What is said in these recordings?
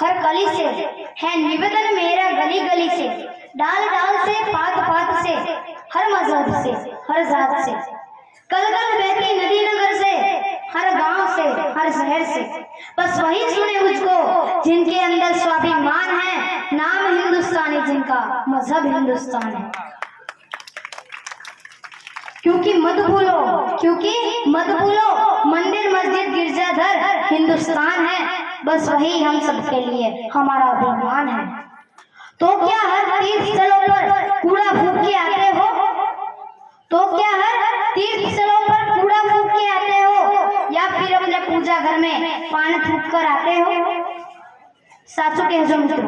हर कली से है निवेदन मेरा गली गली से। डाल डाल से, पात पात से, हर मज़हब से, हर जात से। कल कल बहती नदी नगर से, हर गाँव से, हर शहर से। बस वही सुने मुझको, जिनके अंदर स्वाभिमान है, नाम हिंदुस्तानी जिनका मज़हब हिंदुस्तान है। क्योंकि मत भूलो, क्योंकि मत भूलो, मंदिर मस्जिद गिरजाघर हिंदुस्तान है। बस वही हम सबके लिए हमारा अभिमान है तो क्या हर तीर्थ स्थलों पर कूड़ा फूक के आते हो तो क्या हर तीर्थ स्थलों पर कूड़ा फूक के आते हो या फिर अपने पूजा घर में पान थूक कर आते हो સાચું કહેજો મિત્રો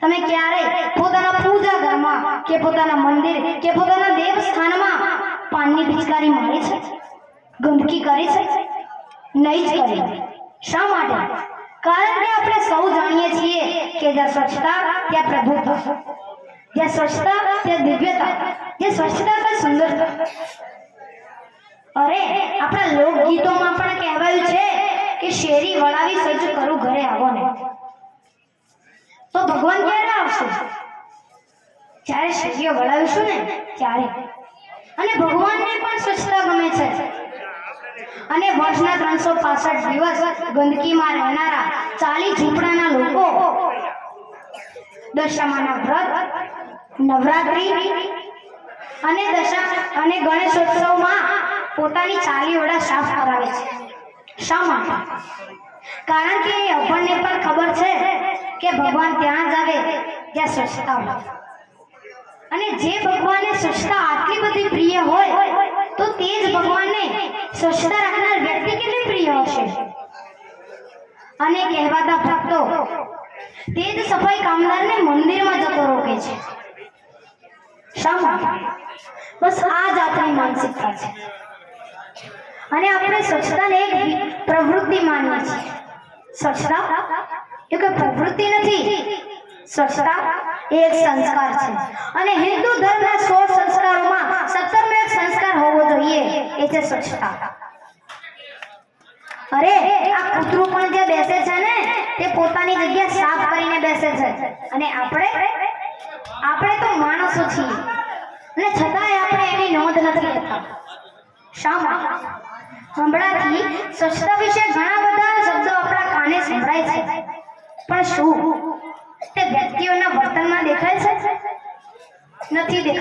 તમે ક્યારે પોતાના પૂજા ઘરમાં કે પોતાના મંદિર કે પોતાના દેવસ્થાનમાં પાનની પિચકારી મારી છે ગંદકી કરી છે નહીં જ કરી શા માટે કારણ કે આપણે સૌ જાણીએ છીએ કે જ્યાં સ્વચ્છતા ત્યાં પ્રભુત્વ જ્યાં સ્વચ્છતા ત્યાં દિવ્યતા જ્યાં સ્વચ્છતા ત્યાં સુંદરતા અરે, આપણા લોકગીતોમાં પણ કહેવાયું છે કે શેરી વળાવી સજ્જ કરું ઘરે આવો ને. તો ભગવાન ક્યારે આવશે? જ્યારે શરીર વળાવીશું ને, ત્યારે. અને ભગવાનને પણ સ્વચ્છતા ગમે છે. અને વર્ષના ત્રણસો પાસઠ દિવસ ગંદકીમાં રહેનારા ચાલી ઝૂંપડાના લોકો. દશામાના વ્રત, નવરાત્રી અને દશા અને ગણેશોત્સવમાં પોતાની ચાલી વડા સાફ કરાવે છે. શા માટે? કારણ કે આપણને પણ ખબર છે કે ભગવાન ત્યાં જ આવે, ત્યાં સ્વચ્છતા હોય. અને જે ભગવાનને સ્વચ્છતા આટલી બધી પ્રિય હોય, તો તે જ ભગવાનને સ્વચ્છતા અને કહેવાતા ભક્તો, તે જ સફાઈ કામદારને મંદિરમાં જતો રોકે છે. બસ આ જ આપણી માનસિકતા છે. અને આપણે સ્વચ્છતાને એક પ્રવૃત્તિ માનીએ છીએ. સ્વચ્છતા? એ કોઈ પ્રવૃત્તિ નથી. સ્વચ્છતા એ એક સંસ્કાર છે. અને હિન્દુ ધર્મના સોળ સંસ્કારોમાં સત્તરમો એક સંસ્કાર હોવો જોઈએ, એ છે સ્વચ્છતા. અરે, આ કૂતરું પણ જે બેસે છે ને, તે પોતાની જગ્યા સાફ કરીને બેસે છે. અને આપણે? આપણે તો માણસો છીએ. અને છતાંય આપણે એની નોંધ નથી લેતા. શા માટે? હમણાંથી સ્વચ્છતા વિશે ઘણા બધા શબ્દો આપણા કાને સંભળાય છે. પણ શું? તે વ્યક્તિઓના વર્તનમાં દેખાય છે? નથી દેખાતું.